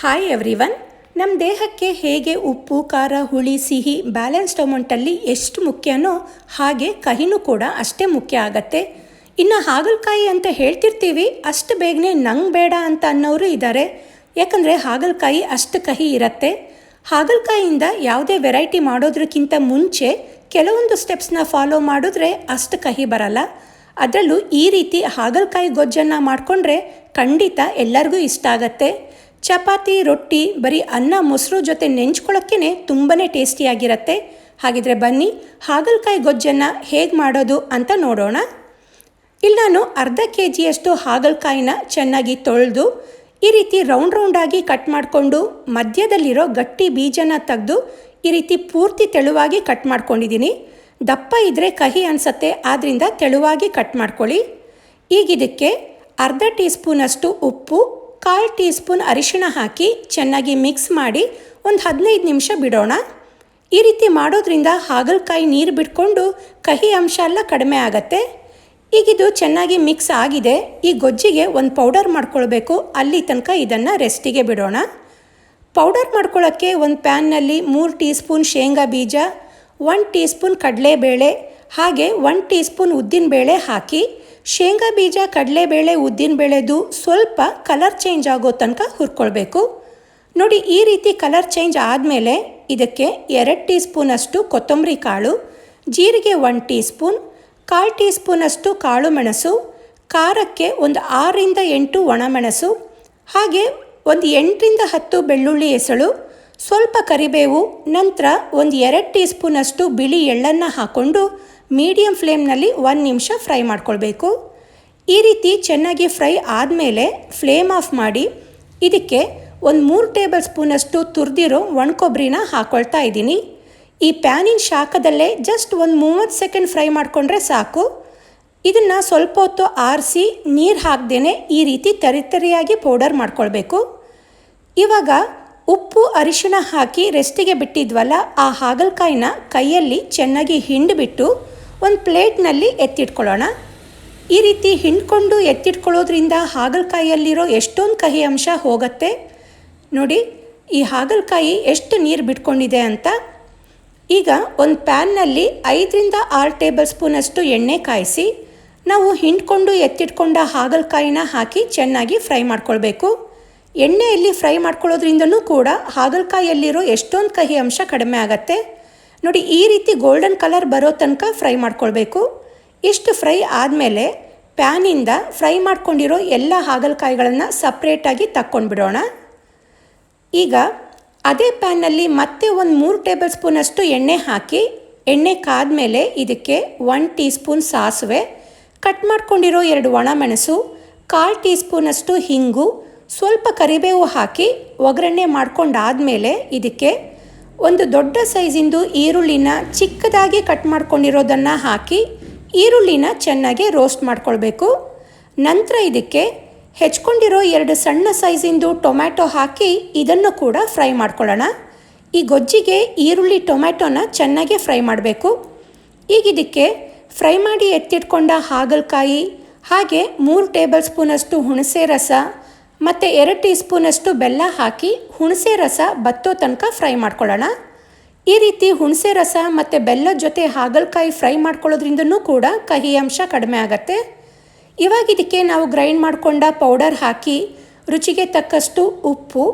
Hi everyone ನಮ್ಮ ದೇಹಕ್ಕೆ ಹೇಗೆ ಉಪ್ಪು, ಖಾರ, ಹುಳಿ, ಸಿಹಿ ಬ್ಯಾಲೆನ್ಸ್ಡ್ ಅಮೌಂಟಲ್ಲಿ ಎಷ್ಟು ಮುಖ್ಯನೋ ಹಾಗೆ ಕಹಿನೂ ಕೂಡ ಅಷ್ಟೇ ಮುಖ್ಯ ಆಗತ್ತೆ. ಇನ್ನು ಹಾಗಲಕಾಯಿ ಅಂತ ಹೇಳ್ತಿರ್ತೀವಿ, ಅಷ್ಟು ಬೇಗನೆ ನಂಗೆ ಬೇಡ ಅಂತ ಅನ್ನೋರು ಇದ್ದಾರೆ ಯಾಕಂದರೆ ಹಾಗಲಕಾಯಿ ಅಷ್ಟು ಕಹಿ ಇರುತ್ತೆ. ಹಾಗಲಕಾಯಿಯಿಂದ ಯಾವುದೇ ವೆರೈಟಿ ಮಾಡೋದ್ರಕ್ಕಿಂತ ಮುಂಚೆ ಕೆಲವೊಂದು ಸ್ಟೆಪ್ಸ್ನ ಫಾಲೋ ಮಾಡಿದ್ರೆ ಅಷ್ಟು ಕಹಿ ಬರಲ್ಲ. ಅದರಲ್ಲೂ ಈ ರೀತಿ ಹಾಗಲಕಾಯಿ ಗೊಜ್ಜನ್ನು ಮಾಡಿಕೊಂಡ್ರೆ ಖಂಡಿತ ಎಲ್ಲರಿಗೂ ಇಷ್ಟ ಆಗತ್ತೆ. ಚಪಾತಿ, ರೊಟ್ಟಿ, ಬರೀ ಅನ್ನ, ಮೊಸರು ಜೊತೆ ನೆಂಚ್ಕೊಳ್ಳೋಕ್ಕೇ ತುಂಬಾ ಟೇಸ್ಟಿಯಾಗಿರುತ್ತೆ. ಹಾಗಿದ್ರೆ ಬನ್ನಿ, ಹಾಗಲಕಾಯಿ ಗೊಜ್ಜನ್ನು ಹೇಗೆ ಮಾಡೋದು ಅಂತ ನೋಡೋಣ. ಇಲ್ಲಿ ನಾನು ಅರ್ಧ ಕೆ ಜಿಯಷ್ಟು ಹಾಗಲಕಾಯಿನ ಚೆನ್ನಾಗಿ ತೊಳೆದು, ಈ ರೀತಿ ರೌಂಡ್ ರೌಂಡಾಗಿ ಕಟ್ ಮಾಡಿಕೊಂಡು, ಮಧ್ಯದಲ್ಲಿರೋ ಗಟ್ಟಿ ಬೀಜನ ತೆಗೆದು, ಈ ರೀತಿ ಪೂರ್ತಿ ತೆಳುವಾಗಿ ಕಟ್ ಮಾಡ್ಕೊಂಡಿದ್ದೀನಿ. ದಪ್ಪ ಇದ್ದರೆ ಕಹಿ ಅನಿಸತ್ತೆ ಆದ್ದರಿಂದ ತೆಳುವಾಗಿ ಕಟ್ ಮಾಡ್ಕೊಳ್ಳಿ. ಈಗ ಇದಕ್ಕೆ ಅರ್ಧ ಟೀ ಸ್ಪೂನಷ್ಟು ಉಪ್ಪು ಕಾಲು ಟೀ ಸ್ಪೂನ್ ಅರಿಶಿಣ ಹಾಕಿ ಚೆನ್ನಾಗಿ ಮಿಕ್ಸ್ ಮಾಡಿ ಒಂದು ಹದಿನೈದು ನಿಮಿಷ ಬಿಡೋಣ. ಈ ರೀತಿ ಮಾಡೋದ್ರಿಂದ ಹಾಗಲಕಾಯಿ ನೀರು ಬಿಟ್ಕೊಂಡು ಕಹಿ ಅಂಶ ಎಲ್ಲ ಕಡಿಮೆ ಆಗತ್ತೆ. ಈಗಿದು ಚೆನ್ನಾಗಿ ಮಿಕ್ಸ್ ಆಗಿದೆ. ಈ ಗೊಜ್ಜಿಗೆ ಒಂದು ಪೌಡರ್ ಮಾಡ್ಕೊಳ್ಬೇಕು. ಅಲ್ಲಿ ತನಕ ಇದನ್ನು ರೆಸ್ಟಿಗೆ ಬಿಡೋಣ. ಪೌಡರ್ ಮಾಡ್ಕೊಳ್ಳೋಕ್ಕೆ ಒಂದು ಪ್ಯಾನ್ನಲ್ಲಿ ಮೂರು ಟೀ ಸ್ಪೂನ್ ಶೇಂಗಾ ಬೀಜ ಒನ್ ಟೀ ಸ್ಪೂನ್ ಕಡಲೆಬೇಳೆ, ಹಾಗೆ ಒನ್ ಟೀ ಸ್ಪೂನ್ ಉದ್ದಿನಬೇಳೆ ಹಾಕಿ ಶೇಂಗಾ ಬೀಜ, ಕಡಲೆಬೇಳೆ ಉದ್ದಿನಬೇಳೆದು ಸ್ವಲ್ಪ ಕಲರ್ ಚೇಂಜ್ ಆಗೋ ತನಕ ಹುರ್ಕೊಳ್ಬೇಕು. ನೋಡಿ, ಈ ರೀತಿ ಕಲರ್ ಚೇಂಜ್ ಆದಮೇಲೆ ಇದಕ್ಕೆ ಎರಡು ಟೀ ಸ್ಪೂನಷ್ಟು ಕೊತ್ತಂಬರಿ ಕಾಳು, ಜೀರಿಗೆ ಒನ್ ಟೀ ಸ್ಪೂನ್ ಕಾಲು ಟೀ ಸ್ಪೂನಷ್ಟು ಕಾಳು ಮೆಣಸು ಖಾರಕ್ಕೆ ಒಂದು ಆರರಿಂದ ಎಂಟು ಒಣಮೆಣಸು ಹಾಗೆ ಒಂದು ಎಂಟರಿಂದ ಹತ್ತು ಬೆಳ್ಳುಳ್ಳಿ ಎಸಳು ಸ್ವಲ್ಪ ಕರಿಬೇವು, ನಂತರ ಒಂದು ಎರಡು ಟೀ ಸ್ಪೂನಷ್ಟು ಬಿಳಿ ಎಳ್ಳನ್ನು ಹಾಕ್ಕೊಂಡು ಮೀಡಿಯಮ್ ಫ್ಲೇಮ್ನಲ್ಲಿ ಒಂದು ನಿಮಿಷ ಫ್ರೈ ಮಾಡ್ಕೊಳ್ಬೇಕು. ಈ ರೀತಿ ಚೆನ್ನಾಗಿ ಫ್ರೈ ಆದಮೇಲೆ ಫ್ಲೇಮ್ ಆಫ್ ಮಾಡಿ ಇದಕ್ಕೆ ಒಂದು ಮೂರು ಟೇಬಲ್ ಸ್ಪೂನಷ್ಟು ತುರಿದಿರೋ ಒಣಕೊಬ್ಬರಿನ ಹಾಕ್ಕೊಳ್ತಾ ಇದ್ದೀನಿ. ಈ ಪ್ಯಾನಿನ ಶಾಖದಲ್ಲೇ ಜಸ್ಟ್ ಒಂದು ಮೂವತ್ತು ಸೆಕೆಂಡ್ ಫ್ರೈ ಮಾಡಿಕೊಂಡ್ರೆ ಸಾಕು. ಇದನ್ನು ಸ್ವಲ್ಪ ಹೊತ್ತು ಆರಿಸಿ ನೀರು ಹಾಕ್ದೇ ಈ ರೀತಿ ತರಿತರಿಯಾಗಿ ಪೌಡರ್ ಮಾಡ್ಕೊಳ್ಬೇಕು. ಇವಾಗ ಉಪ್ಪು ಅರಿಶಿಣ ಹಾಕಿ ರೆಸ್ಟಿಗೆ ಬಿಟ್ಟಿದ್ವಲ್ಲ, ಆ ಹಾಗಲಕಾಯಿನ ಕೈಯಲ್ಲಿ ಚೆನ್ನಾಗಿ ಹಿಂಡಿಬಿಟ್ಟು ಒಂದು ಪ್ಲೇಟ್ನಲ್ಲಿ ಎತ್ತಿಟ್ಕೊಳ್ಳೋಣ. ಈ ರೀತಿ ಹಿಂಡ್ಕೊಂಡು ಎತ್ತಿಟ್ಕೊಳ್ಳೋದ್ರಿಂದ ಹಾಗಲಕಾಯಿಯಲ್ಲಿರೋ ಎಷ್ಟೊಂದು ಕಹಿ ಅಂಶ ಹೋಗುತ್ತೆ. ನೋಡಿ, ಈ ಹಾಗಲಕಾಯಿ ಎಷ್ಟು ನೀರು ಬಿಟ್ಕೊಂಡಿದೆ ಅಂತ. ಈಗ ಒಂದು ಪ್ಯಾನ್ನಲ್ಲಿ ಐದರಿಂದ ಆರು ಟೇಬಲ್ ಸ್ಪೂನಷ್ಟು ಎಣ್ಣೆ ಕಾಯಿಸಿ, ನಾವು ಹಿಂಡ್ಕೊಂಡು ಎತ್ತಿಟ್ಕೊಂಡ ಹಾಗಲಕಾಯಿನ ಹಾಕಿ ಚೆನ್ನಾಗಿ ಫ್ರೈ ಮಾಡ್ಕೊಳ್ಬೇಕು. ಎಣ್ಣೆಯಲ್ಲಿ ಫ್ರೈ ಮಾಡ್ಕೊಳ್ಳೋದ್ರಿಂದನೂ ಕೂಡ ಹಾಗಲಕಾಯಿಯಲ್ಲಿರೋ ಎಷ್ಟೊಂದು ಕಹಿ ಅಂಶ ಕಡಿಮೆ ಆಗತ್ತೆ. ನೋಡಿ, ಈ ರೀತಿ ಗೋಲ್ಡನ್ ಕಲರ್ ಬರೋ ತನಕ ಫ್ರೈ ಮಾಡ್ಕೊಳ್ಬೇಕು. ಇಷ್ಟು ಫ್ರೈ ಆದಮೇಲೆ ಪ್ಯಾನಿಂದ ಫ್ರೈ ಮಾಡ್ಕೊಂಡಿರೋ ಎಲ್ಲ ಹಾಗಲಕಾಯಿಗಳನ್ನು ಸಪ್ರೇಟಾಗಿ ತಕ್ಕೊಂಡ್ಬಿಡೋಣ. ಈಗ ಅದೇ ಪ್ಯಾನ್ನಲ್ಲಿ ಮತ್ತೆ ಒಂದು ಮೂರು ಟೇಬಲ್ ಸ್ಪೂನಷ್ಟು ಎಣ್ಣೆ ಹಾಕಿ, ಎಣ್ಣೆ ಕಾದ್ಮೇಲೆ ಇದಕ್ಕೆ ಒನ್ ಟೀ ಸ್ಪೂನ್ ಸಾಸಿವೆ, ಕಟ್ ಮಾಡ್ಕೊಂಡಿರೋ ಎರಡು ಒಣಮೆಣಸು ಕಾಲು ಟೀ ಸ್ಪೂನಷ್ಟು ಹಿಂಗು ಸ್ವಲ್ಪ ಕರಿಬೇವು ಹಾಕಿ ಒಗ್ಗರಣೆ ಮಾಡ್ಕೊಂಡಾದಮೇಲೆ ಇದಕ್ಕೆ ಒಂದು ದೊಡ್ಡ ಸೈಜಿಂದು ಈರುಳ್ಳಿನ ಚಿಕ್ಕದಾಗಿ ಕಟ್ ಮಾಡ್ಕೊಂಡಿರೋದನ್ನು ಹಾಕಿ ಈರುಳ್ಳಿನ ಚೆನ್ನಾಗಿ ರೋಸ್ಟ್ ಮಾಡ್ಕೊಳ್ಬೇಕು. ನಂತರ ಇದಕ್ಕೆ ಹೆಚ್ಕೊಂಡಿರೋ ಎರಡು ಸಣ್ಣ ಸೈಜಿಂದು ಟೊಮ್ಯಾಟೊ ಹಾಕಿ ಇದನ್ನು ಕೂಡ ಫ್ರೈ ಮಾಡ್ಕೊಳ್ಳೋಣ. ಈ ಗೊಜ್ಜಿಗೆ ಈರುಳ್ಳಿ ಟೊಮ್ಯಾಟೊನ ಚೆನ್ನಾಗಿ ಫ್ರೈ ಮಾಡಬೇಕು. ಈಗ ಇದಕ್ಕೆ ಫ್ರೈ ಮಾಡಿ ಎತ್ತಿಟ್ಕೊಂಡ ಹಾಗಲಕಾಯಿ ಹಾಗೆ ಮೂರು ಟೇಬಲ್ ಸ್ಪೂನಷ್ಟು ಹುಣಸೆ ರಸ ಮತ್ತು ಎರಡು ಟೀ ಸ್ಪೂನಷ್ಟು ಬೆಲ್ಲ ಹಾಕಿ ಹುಣಸೆ ರಸ ಬತ್ತೋ ತನಕ ಫ್ರೈ ಮಾಡ್ಕೊಳ್ಳೋಣ. ಈ ರೀತಿ ಹುಣಸೆ ರಸ ಮತ್ತು ಬೆಲ್ಲದ ಜೊತೆ ಹಾಗಲಕಾಯಿ ಫ್ರೈ ಮಾಡ್ಕೊಳ್ಳೋದ್ರಿಂದನೂ ಕೂಡ ಕಹಿ ಅಂಶ ಕಡಿಮೆ ಆಗುತ್ತೆ. ಇವಾಗ ಇದಕ್ಕೆ ನಾವು ಗ್ರೈಂಡ್ ಮಾಡಿಕೊಂಡ ಪೌಡರ್ ಹಾಕಿ, ರುಚಿಗೆ ತಕ್ಕಷ್ಟು ಉಪ್ಪು,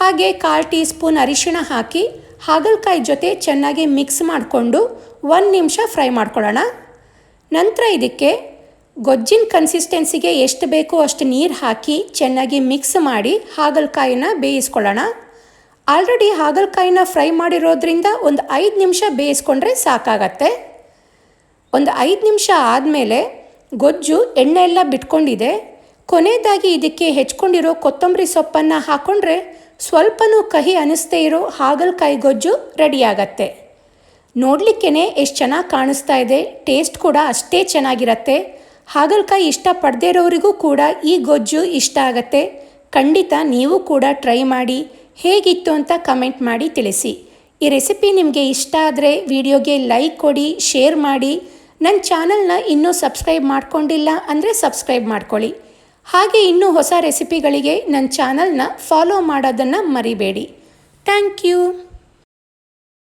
ಹಾಗೆ ಕಾಲು ಟೀ ಸ್ಪೂನ್ ಅರಿಶಿಣ ಹಾಕಿ ಹಾಗಲಕಾಯಿ ಜೊತೆ ಚೆನ್ನಾಗಿ ಮಿಕ್ಸ್ ಮಾಡಿಕೊಂಡು ಒಂದು ನಿಮಿಷ ಫ್ರೈ ಮಾಡ್ಕೊಳ್ಳೋಣ. ನಂತರ ಇದಕ್ಕೆ ಗೊಜ್ಜಿನ ಕನ್ಸಿಸ್ಟೆನ್ಸಿಗೆ ಎಷ್ಟು ಬೇಕೋ ಅಷ್ಟು ನೀರು ಹಾಕಿ ಚೆನ್ನಾಗಿ ಮಿಕ್ಸ್ ಮಾಡಿ ಹಾಗಲಕಾಯಿನ ಬೇಯಿಸ್ಕೊಳ್ಳೋಣ. ಆಲ್ರೆಡಿ ಹಾಗಲಕಾಯಿನ ಫ್ರೈ ಮಾಡಿರೋದ್ರಿಂದ ಒಂದು ಐದು ನಿಮಿಷ ಬೇಯಿಸ್ಕೊಂಡ್ರೆ ಸಾಕಾಗತ್ತೆ. ಒಂದು ಐದು ನಿಮಿಷ ಆದಮೇಲೆ ಗೊಜ್ಜು ಎಣ್ಣೆ ಎಲ್ಲ ಬಿಟ್ಕೊಂಡಿದೆ. ಕೊನೆಯದಾಗಿ ಇದಕ್ಕೆ ಹೆಚ್ಕೊಂಡಿರೋ ಕೊತ್ತಂಬರಿ ಸೊಪ್ಪನ್ನು ಹಾಕ್ಕೊಂಡ್ರೆ ಸ್ವಲ್ಪನೂ ಕಹಿ ಅನಿಸ್ತೇ ಇರೋ ಹಾಗಲಕಾಯಿ ಗೊಜ್ಜು ರೆಡಿಯಾಗತ್ತೆ. ನೋಡಲಿಕ್ಕೇ ಎಷ್ಟು ಚೆನ್ನಾಗಿ ಕಾಣಿಸ್ತಾ ಇದೆ. ಟೇಸ್ಟ್ ಕೂಡ ಅಷ್ಟೇ ಚೆನ್ನಾಗಿರತ್ತೆ. ಹಾಗಲಕಾಯಿ ಇಷ್ಟಪಡದೇ ಇರೋರಿಗೂ ಕೂಡ ಈ ಗೊಜ್ಜು ಇಷ್ಟ ಆಗತ್ತೆ. ಖಂಡಿತ ನೀವು ಕೂಡ ಟ್ರೈ ಮಾಡಿ, ಹೇಗಿತ್ತು ಅಂತ ಕಮೆಂಟ್ ಮಾಡಿ ತಿಳಿಸಿ. ಈ ರೆಸಿಪಿ ನಿಮಗೆ ಇಷ್ಟ ಆದರೆ ವಿಡಿಯೋಗೆ ಲೈಕ್ ಕೊಡಿ, ಶೇರ್ ಮಾಡಿ. ನನ್ನ ಚಾನಲ್ನ ಇನ್ನೂ ಸಬ್ಸ್ಕ್ರೈಬ್ ಮಾಡ್ಕೊಂಡಿಲ್ಲ ಅಂದರೆ ಸಬ್ಸ್ಕ್ರೈಬ್ ಮಾಡ್ಕೊಳ್ಳಿ. ಹಾಗೆ ಇನ್ನೂ ಹೊಸ ರೆಸಿಪಿಗಳಿಗೆ ನನ್ನ ಚಾನಲ್ನ ಫಾಲೋ ಮಾಡೋದನ್ನು ಮರಿಬೇಡಿ. Thank you.